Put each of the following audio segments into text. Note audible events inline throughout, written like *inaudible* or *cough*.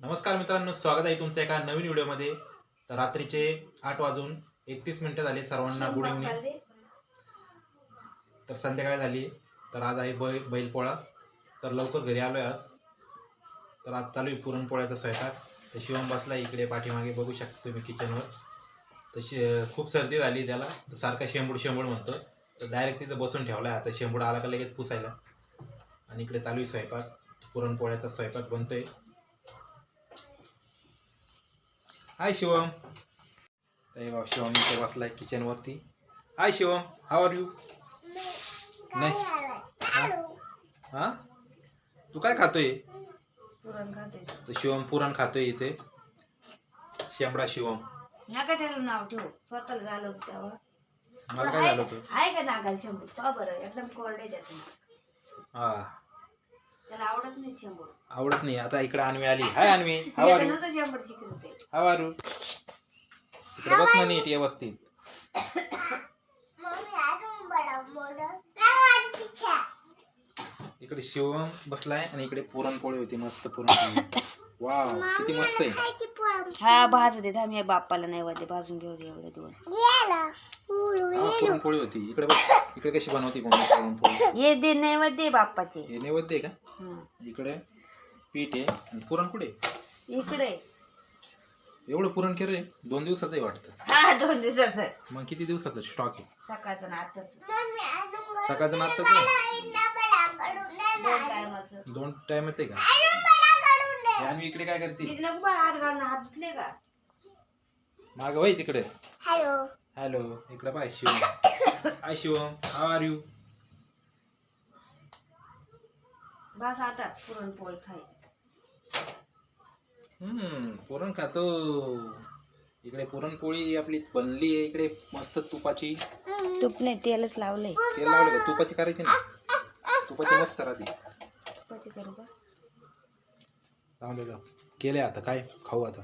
नमस्कार मित्रांनो स्वागत आहे तुमच्या एका नवीन व्हिडिओमध्ये. तर रात्रीचे आठ वाजून एकतीस मिनिटं झाली सर्वांना गुड इव्हनिंग तर संध्याकाळ झाली. तर आज आहे बै बैलपोळा. तर लवकर घरी आलो आहे आज. तर आज चालू आहे पुरणपोळ्याचा स्वयंपाक. तर शिवम बसला इकडे पाठीमागे बघू शकता तुम्ही किचनवर तर शे खूप सर्दी झाली त्याला. तर सारखा शेंबूड शेंबूड म्हणतो. तर डायरेक्ट तिथं बसून ठेवला आहे आता शेंबूड आला का लगेच पुसायला. आणि इकडे चालू आहे स्वयंपाक. पुरणपोळ्याचा स्वयंपाक बनतोय. हाय शिवम अरे बाबा शिवम इथे बसलाय किचन वरती hi Shivam how are you नाही हा? हा तू काय खातोय? पुरण खाते तर शिवम पुरण खातोय इथे. शेंबडा शिवम नका त्याला नाव ठेवू. स्वतःला झालं तेव्हा मला काय झालं होतं? आहे का नागाल शंभू तो बरं एकदम कोरडे त्याचं हा. आवडत नाही शंभू आवडत नाही. आता इकडे आणवी आली. हाय आणवी हाव आर यू नुसतं शंभर शिकत ते. हाव आर यू इकडे बस ना नीट व्यवस्थित. इकडे शिवम बसलाय आणि इकडे पुरणपोळी होती. मस्त पुरणपोळी. वाव किती मस्त आहे. हा भाज देत आम्ही बाप्पाला नाही वाटे भाजून घेऊ दे एवढे दोन पुरणपोळी होती. इकडे बघ इकडे कशी बनवती मम्मी पुरणपोळी. ये दे नैवेद्य बाप्पाचे. हे नैवेद्य आहे का? हं. इकडे पीठ आहे आणि पुरण कुठे आहे? इकडे. एवढं पुरण केलंय दोन दिवसाचं आहे वाटतं. हा दोन दिवसाचं. मग किती दिवसाचं स्टॉक आहे? सकाळचं नातच सकाळचं आहे दोन टायमाचं. दोन टाइमच आहे का? हे आणि इकडे काय करते? तिथे नको बाळ हात घालणं हात धुतले का? माग वय तिकडे. हॅलो. हॅलो इकडे पाय Shivam. Hi Shivam. How are you बस आता पुरणपोळी खाय हम्म पुरण खातो. इकडे पुरणपोळी आपली बनली आहे. इकडे मस्त तुपाची. तूप नाही तेलच लावलंय. तेल लावलं का? तुपाची करायची ना. तुपाची मस्त राहते. कशी करू का? चांगलं केले आता. काय? खाऊ आता.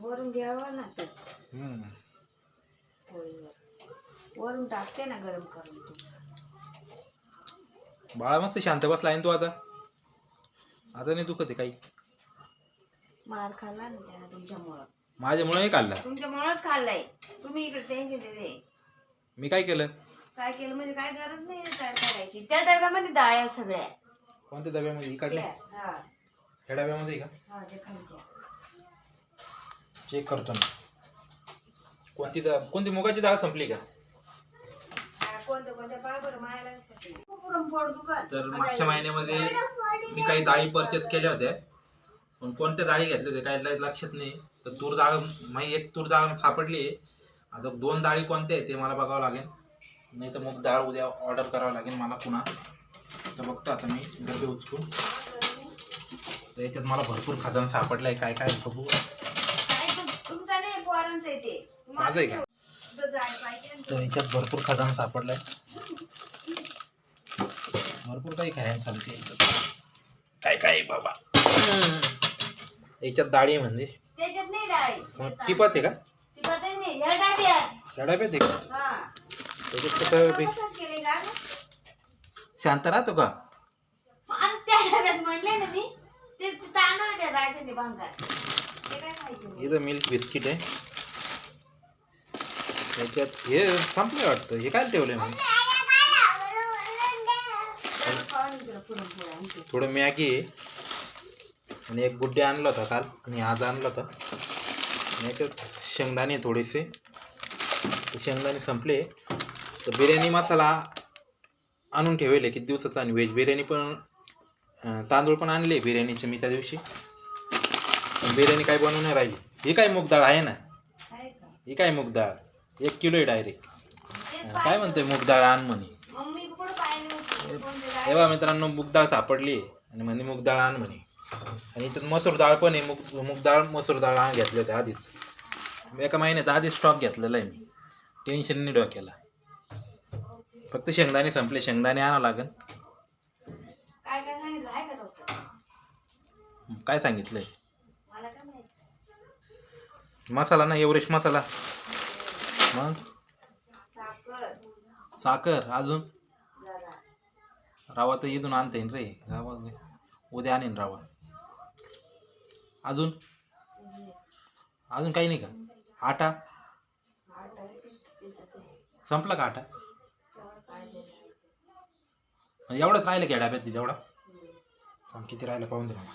वरून घ्यावं ना ते हम्म. पोळीवर वरून टाकते ना गरम करून तू. बाळा मस्त शांत बसला आहे ना तू आता. आता नाही दुखत आहे काही. मार खाल्ला ना त्याला तुमच्यामुळं. माझ्यामुळे खाल्ला. तुमच्यामुळंच खाल्लाय. तुम्ही इकडे टेन्शन देते मी काय केलं? काय केलं म्हणजे काय गरज नाही करायची. त्या डब्यामध्ये डाळ आहे सगळ्या कोणत्या डब्यामध्ये? इकडल्या? हा. ह्या डब्यामध्ये का? चेक करतो मी. कोणती डाळ कोणती मुगाची डाळ संपली का? कोणतं बरं मायाला दुकान तर मागच्या महिन्यामध्ये मी काही डाळी परचेस केल्या होत्या. पण कोणत्या डाळी घेतल्या होत्या काही लक्षात नाही. तर तूर डाळ माझी एक तूर डाळ सापडली. आहे आता दोन डाळी कोणत्या आहे ते मला बघावं लागेल. नाही तर मग डाळ उद्या ऑर्डर करावं लागेल मला पुन्हा. तर बघतो आता मी डबे उचकून. तर याच्यात मला भरपूर खजाना सापडलाय. काय काय बघू. काय तुम- आहे ते माझं आहे का? तर याच्यात भरपूर खजाना सापडलाय. भरपूर काही खायला चालते. काय काय बाबा. याच्यात डाळी आहे म्हणजे. त्याच्यात नाही डाळी. मग टिपत आहे का? टिपत नाही या डाब्यात त्या डब्यात आहे का? हा. त्याच्यात कसं बी- कसं केले का शांत राहतो का? त्या डब्यात म्हणले ना मी ते ते तांदूळ त्या रायचे भांगार ते काय खायचे? मग? इथं मिल्क बिस्किट आहे. याच्यात हे संपले वाटतं. हे काय ठेवलंय मग? थोडं मॅगी आणि एक गुड्डे आणला होता काल. आणि आज आणला होता. आणि याच्यात शेंगदाणे थोडेसे. शेंगदाणे संपले. तर बिर्याणी मसाला आणून ठेवले किती दिवसाचा आणि व्हेज बिर्याणी पण तांदूळ पण आणले बिर्याणीचे मी त्या दिवशी. पण बिर्याणी काय बनवून नाही राहिली ही काय मूग डाळ आहे ना? ही काय मूग डाळ? एक किलो आहे डायरेक्ट काय म्हणते मूग डाळ आण म्हणे? तेव्हा मित्रांनो मूग डाळ सापडली आणि म्हणे मूग डाळ आण म्हणे. आणि इथं मसूर डाळ पण आहे. मूग मूग डाळ मसूर डाळ आण घेतले होते आधीच. एका महिन्याचा आधीच स्टॉक घेतलेला आहे मी. टेन्शन नाही डोक्याला. फक्त शेंगदाणे संपले. शेंगदाणे आणावं लागेल काय सांगितलंय? मसाला ना एव्हरेस्ट मसाला. मग? साखर अजून? रवा तर इथून आणता येईन रे. रवा उद्या आणीन रवा. अजून? अजून काही नाही का? आटा? संपला का आटा? एवढंच राहिलं की या डब्यात तेवढा किती राहिलं पाहून दे मला.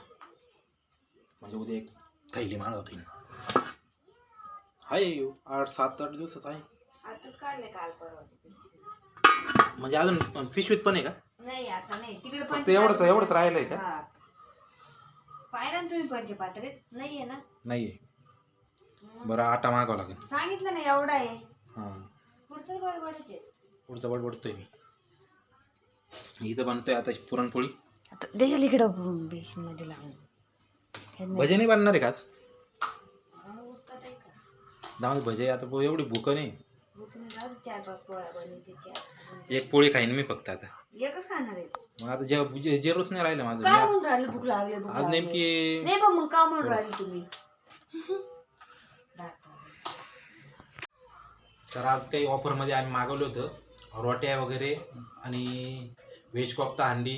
म्हणजे उद्या एक थैली मागवत होईल आहे यो, आठ सात आठ दिवसच आहे. आताच काढले काल परवा म्हणजे अजून पिशवीत पण आहे का? नाही आता नाही. तिकडे फक्त एवढंच एवढंच राहिलंय का? हा. पाहिलं ना तुम्ही पंचपात्रेत नाहीये ना? नाहीये. बरं आटा मागावं लागेल. सांगितलं ना एवढा आहे. हां. पुढचं बडबडच आहे पुढचा बडबडतोय मी. इथं बनतोय आता पुरणपोळी. आता देशाल इकडं बेसनमध्ये लावून. भजे नाही बनणार आहे का आज? जाऊ दे भजे आता पो- एवढी भूक नाही. चार पाच पोळ्या बनवते चार एक पोळी खाईन मी फक्त आता. एकच खाणार आहे? मग आता जे जे- जेरोच नाही राहिलं माझं काय मी म्हणून राहिले भूक लागली भूक आज लागली? नेमकी नाही पण मग का म्हणून राहिली तुम्ही? तर आज काही ऑफरमध्ये आम्ही मागवलं होतं रोट्या वगैरे आणि व्हेज कोफ्ता हंडी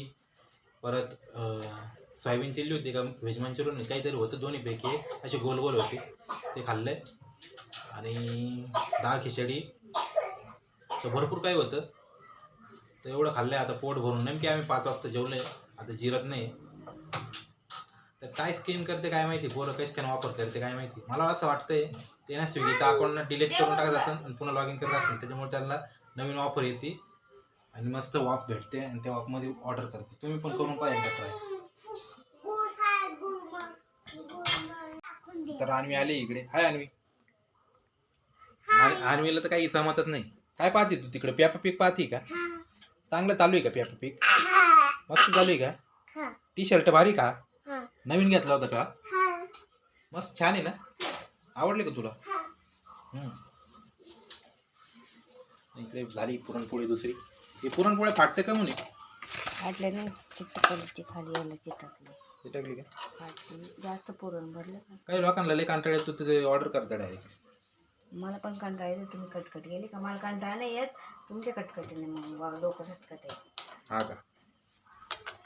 परत अं, सोयाबीन चिल्ली होती का व्हेज मंचुरियन काहीतरी होतं दोन्हीपैकी असे गोल गोल होते ते खाल्ले आणि डाळ खिचडी. तर भरपूर काही होतं. तर एवढं खाल्लं आता पोट भरून नेमकी आम्ही पाच वाजता जेवले आता जिरत नाही. तर काय स्कीम करते काय माहिती? पोरं कशी स्कॅन वापर करते काय माहिती? मला असं वाटतंय ते ना स्विगीचा अकाउंट डिलीट करून टाकत असेल आणि पुन्हा लॉग इन करत असेल. त्याच्यामुळे त्यांना नवीन ऑफर येते. आणि मस्त वाफ भेटते आणि त्या वाफमध्ये ऑर्डर करते. तुम्ही पण करून पाहिजे ट्राय तर आणवी आली इकडे. हाय आणवी आणवीला तर काही जमतच नाही. काय पाहते तू तिकडे? पेपा पीक पाहते का? चांगलं चालू आहे का पेपा पीक? मस्त चालू आहे का? टी शर्ट भारी का? नवीन घेतला होता का? मस्त छान आहे ना? आवडले का तुला. इकडे झाली पुरणपोळी दुसरी. ही पुरणपोळी फाटते का म्हणे? फाटले नाही. चिटकली खाली यायला चिटकली. का? जास्त पुरण भरलं काही लोकांना लय कंटाळ येतो ते ऑर्डर करता डायरेक्ट मला पण कंटाळा येतो तुम्ही कटकट गेली का? मला कंटाळा नाही येत. तुमच्या कटकटीने मग बघा डोकं खटकट आहे. हा का?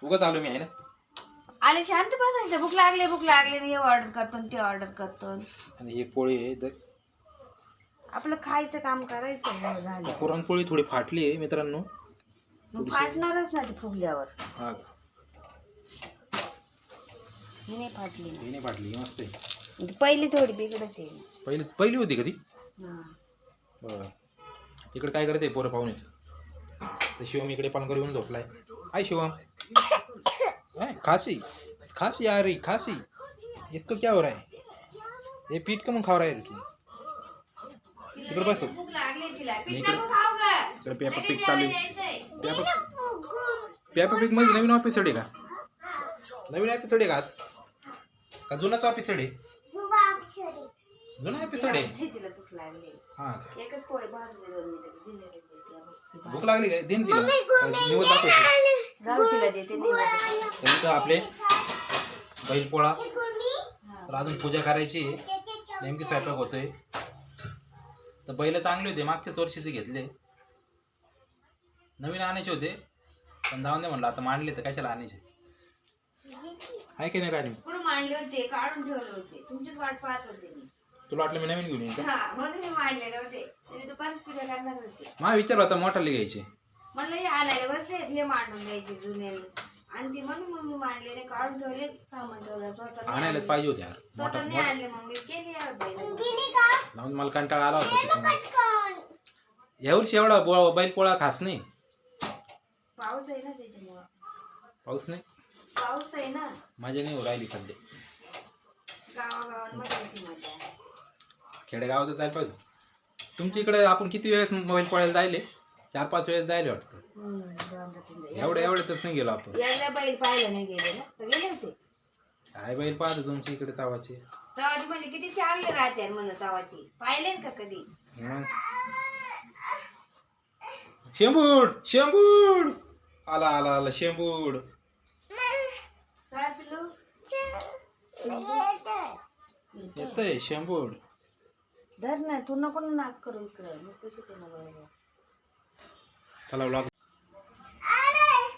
उगाच आलो मी आहे ना? आले शांत बसायचं भूक लागली भूक लागली. हे ऑर्डर करतो आणि ते ऑर्डर करतो. आणि ही पोळी आहे तर आपलं खायचं काम करायचं मग झालं. पुरणपोळी थोडी फाटली आहे मित्रांनो. मग फाटणारच ना ते फुगल्यावर. हा का? ही नाही फाटली. ही नाही फाटली ही मस्त आहे. ना पहिली थोडी बिघडत. आहे पहिली पहिली होती कधी. बरं. इकडे काय करते पोरं पाहून तर शिवम इकडे पण येऊन झोपलाय. हाय शिवम. *coughs* हाय खांसी. खांसी आ रही खांसी. इसको क्या हो रहा है? ये पीठ का मग खा रहा है रे तू इकडे बस इकडे- लगेच पीक चालू. पेपर *coughs* पेपर पीकमध्ये नवीन एपिसोड आहे का? नवीन एपिसोड आहे का का जुनाच एपिसोड आहे? जुना एपिसोड आहे. जायचंय तिला भूक लागली. हा एकच पोळी भाजली दोन मिनिटं. दिली ती भाजी. भूक लागली काय? देन तिला. निवड दाखवतो जाऊ तिला देते नाही तर इथं आपले बैलपोळा तर अजून पूजा करायची आहे. नेमकी स्वयंपाक होतोय. तर बैल चांगले होते. मागच्याच वर्षीचे घेतले. नवीन आणायचे होते. पण जाऊन दे म्हणलं. आता मांडले तर कशाला आणायचे? आहे की नाही राणी? कुठं मांडले होते? काढून ठेवले होते. तुमचीच वाट पाहत होते मी. तुला वाटलं मी नवीन घेऊन येईन का? हा म्हणून मी मांडलेले होते तरी दुपारच पूजा करणार होते. माझा विचार होता मोठाले घ्यायचे. म्हणलं हे आणायला बसले हे मांडून द्यायचे जुने. आणि ती म्हणून मग मी मांडलेले काढून ठेवले सामान ठेवलं स्वतः नाही आणायलाच आणले. पाहिजे होते यार. मोठा नाही मोठा. आणले मग मी केली यार बैल. जाऊन मला कंटाळा आला होता त्याच्यामुळे. यावर्षी एवढा बो- बैलपोळा खास नाही. पाऊस आहे ना त्याच्यामुळं. पाऊस नाही? पाऊस आहे ना. माझ्या नाही हो राहिली सध्या. गावागावांमध्ये मजा. खेडेगावात जायला पाहिजे. तुमच्या इकडे आपण किती वेळेस मोबाईल पोळ्याला जायले? चार पाच वेळेस जायले वाटतं. एवढं एवढ्यातच नाही गेलो आपण. यायला बैल पाहिलं नाही गेले ना? तर गेले होते. काय बैल पाहतो तुमच्या इकडे तावाचे? तवाची म्हणजे किती चांगले राहते म्हणून तवाची. पाहिले का कधी? मग. शेंबूड शेंबूड! आला आला आला शेंबूड. काय पिलू येतय शेंबूड. धर ना तू नको ना नाक करू इकडं. मग कशी ते ना बरोबर चला व्लॉग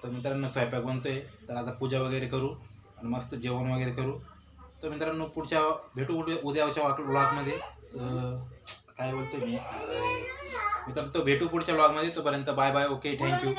तर मित्रांनो स्वयंपाक बनतोय. तर आता पूजा वगैरे करू आणि मस्त जेवण वगैरे करू. तर मित्रांनो पुढच्या भेटू उद्या उद्याच्या ब्लॉगमध्ये काय बोलतो मी? मित्रांनो तो भेटू पुढच्या ब्लॉगमध्ये तोपर्यंत बाय बाय ओके थँक्यू